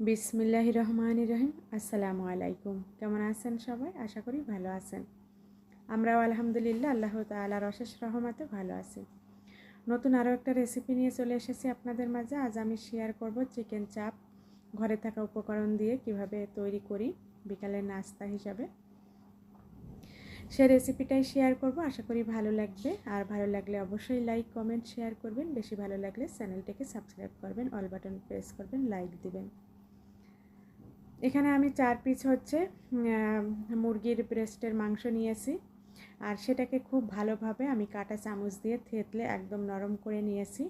বিসমিল্লাহ রহমান রহিম। আসসালামু আলাইকুম। কেমন আছেন সবাই? আশা করি ভালো আছেন। আমরাও আলহামদুলিল্লাহ আল্লাহ তালার অশেষ রহমাতে ভালো আছি। নতুন আরও একটা রেসিপি নিয়ে চলে এসেছি আপনাদের মাঝে। আজ আমি শেয়ার করব চিকেন চাপ ঘরে থাকা উপকরণ দিয়ে কীভাবে তৈরি করি বিকালের নাস্তা হিসাবে। সে রেসিপিটাই শেয়ার করব। আশা করি ভালো লাগবে। আর ভালো লাগলে অবশ্যই লাইক কমেন্ট শেয়ার করবেন। বেশি ভালো লাগলে চ্যানেলটিকে সাবস্ক্রাইব করবেন অল বাটন প্রেস করবেন লাইক দিবেন। এখানে আমি চার পিস হচ্ছে মুরগির ব্রেস্টের মাংস নিয়েছি। আর সেটাকে খুব ভালোভাবে আমি কাটা চামচ দিয়ে থেতলে একদম নরম করে নিয়েছি।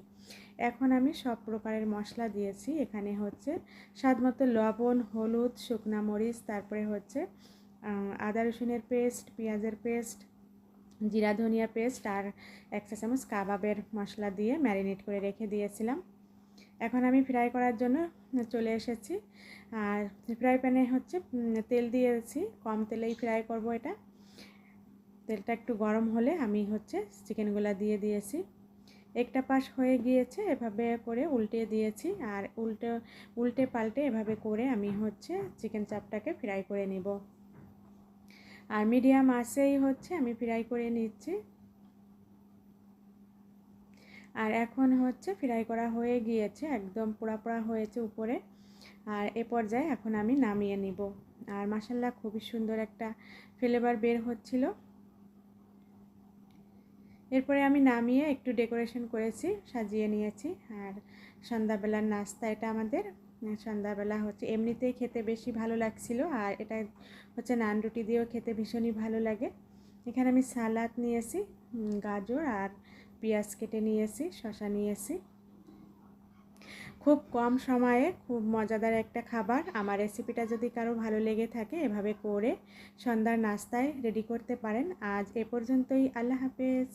এখন আমি সব প্রকারের মশলা দিয়েছি। এখানে হচ্ছে স্বাদ মতো লবণ, হলুদ, শুকনা মরিচ, তারপরে হচ্ছে আদা রসুনের পেস্ট, পেঁয়াজের পেস্ট, জিরা ধনিয়া পেস্ট আর এক চামচ কাবাবের মশলা দিয়ে ম্যারিনেট করে রেখে দিয়েছিলাম। এখন আমি ফ্রাই করার জন্য চলে এসেছি। আর ফ্রাই প্যানে হচ্ছে তেল দিয়েছি, কম তেলেই ফ্রাই করব এটা। তেলটা একটু গরম হলে আমি হচ্ছে চিকেনগুলো দিয়ে দিয়েছি। একটা পাশ হয়ে গিয়েছে, এভাবে করে উল্টে দিয়েছি। আর উল্টে উল্টে পাল্টে এভাবে করে আমি হচ্ছে চিকেন চাপটাকে ফ্রাই করে নিব। আর মিডিয়াম আঁচেই হচ্ছে আমি ফ্রাই করে নিচ্ছি। আর এখন হচ্ছে ফ্রাই করা হয়ে গিয়েছে, একদম পোড়া পোড়া হয়েছে উপরে। আর এ পর্যায়ে এখন আমি নামিয়ে নিব। আর মাসাল্লাহ খুবই সুন্দর একটা ফ্লেভার বের হচ্ছিল। এরপরে আমি নামিয়ে একটু ডেকোরেশন করেছি, সাজিয়ে নিয়েছি। আর সন্ধ্যাবেলার নাস্তা এটা আমাদের। সন্ধ্যাবেলা হচ্ছে এমনিতেই খেতে বেশি ভালো লাগছিল, আর এটা হচ্ছে নান রুটি দিয়েও খেতে ভীষণই ভালো লাগে। এখানে আমি সালাদ নিয়েছি গাজর আর পেঁয়াজ কেটে নিয়েছি শশা নিয়েছি। খুব কম সময়ে খুব মজাদার একটা খাবার। আমার রেসিপিটা যদি কারও ভালো লেগে থাকে, এভাবে করে সন্ধ্যার নাস্তায় রেডি করতে পারেন। আজ এ পর্যন্তই। আল্লাহ হাফেজ।